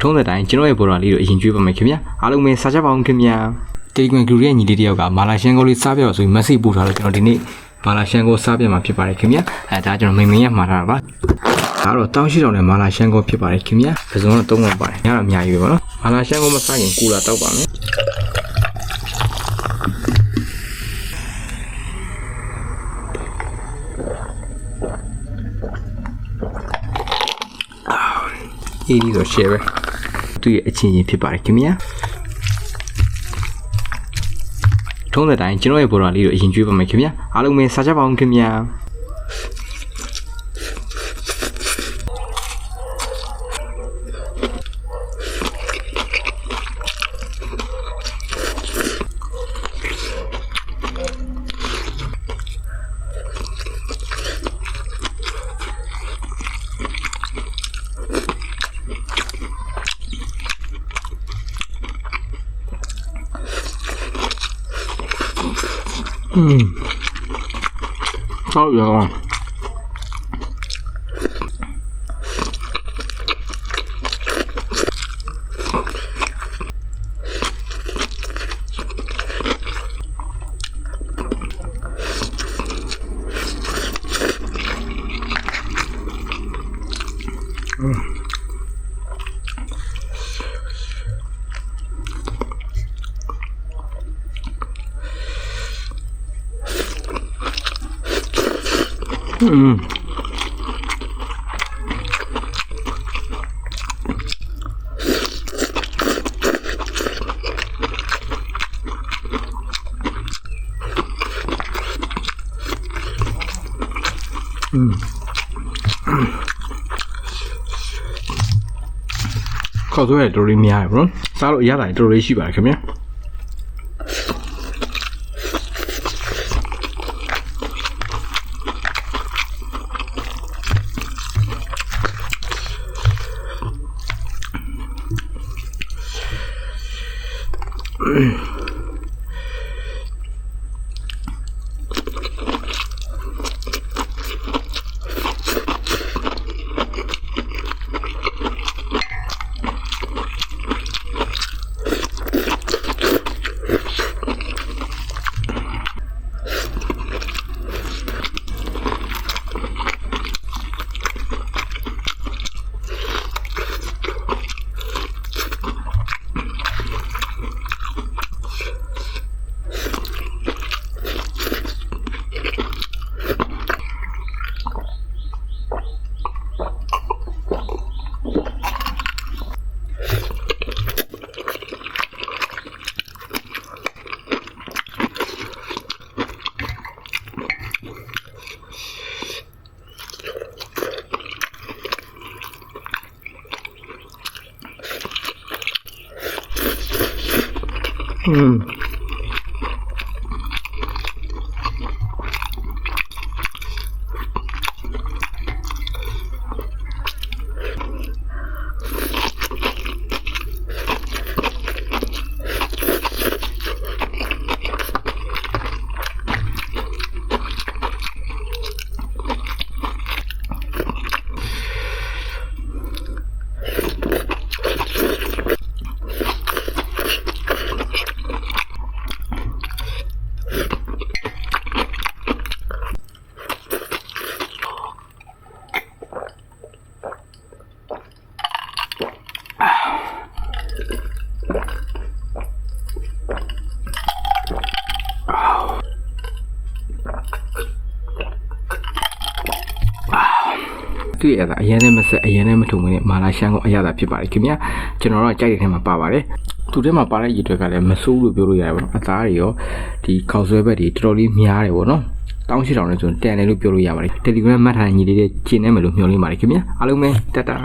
ထုံးတဲ့တိုင်းကျွန်တော်ရဲ့ဘော်ဒါလေးကိုအရင်ကျွေးပါမယ်ခင်ဗျာအားလုံးပဲစားကြပါအောင်ခင်ဗျာတေကွန်ဂလူရဲ့ညီလေးတယောက်ကမာလာရှန်ကိုလေးစားပြတော့ဆိုပြီး message ပို့ထားလို့ကျွန်တော်ဒီနေ့မာလာရှန်ကိုစားပြမှာဖြစ်ပါတယ်ခင်ဗျာအဲဒါကျွန်တော်မိန်မိန်ရမှာထားတာပါဒါတော့တောင်းရှိတော်နဲ့မာလာရှန်ကိုဖြစ်ပါတယ်ခင်ဗျာပစုံတော့သုံးပါပါတယ်ညတော့အများကြီးပဲပေါ့နော်မာလာရှန်ကိုမစားရင်ကူလာတောက်ပါမယ်အေးဒီဆို share ပဲ သူ့ရဲ့အချင်းချင်းဖြစ်ပါတယ်ခင်ဗျာထုံးတဲ့တိုင်းကျွန်တော်ရဲ့ဘော်ဒါလေးကိုအရင်ကျွေးပါမယ်ခင်ဗျာအားလုံးပဲစားကြပါအောင်ခင်ဗျာ ဟုတ်ရောอื มခောက်သွဲတော်တော်လေးများတယ်ဘရောစားလို့အရသာတော်တော်လေးရှိပါတယ်ခင်ဗျာ Ugh. Mm. သူ့ရဲ့အရင်နဲ့မဆက်အရင်နဲ့မထုံမနဲ့မာလာရှန်ကိုအရသာဖြစ်ပါတယ်ခင်ဗျာကျွန်တော်တော့ကြိုက်တဲ့ထဲမှာပါပါတယ်သူထဲမှာပါတဲ့ရည်တွက်ကလည်းမစိုးလို့ပြောလို့ရတယ်ပေါ့နော်အသားတွေရောဒီခေါက်ဆွဲဘက်တွေတော်တော်လေးများတယ်ပေါ့နော်တောင်းရှိတောင်းနဲ့ဆိုတန်တယ်လို့ပြောလို့ရပါတယ် Telegram မှတ်ထားတဲ့ညီလေးတွေကျင်းနေမယ်လို့မျှော်လင့်ပါတယ်ခင်ဗျာအားလုံးပဲတတ်တာ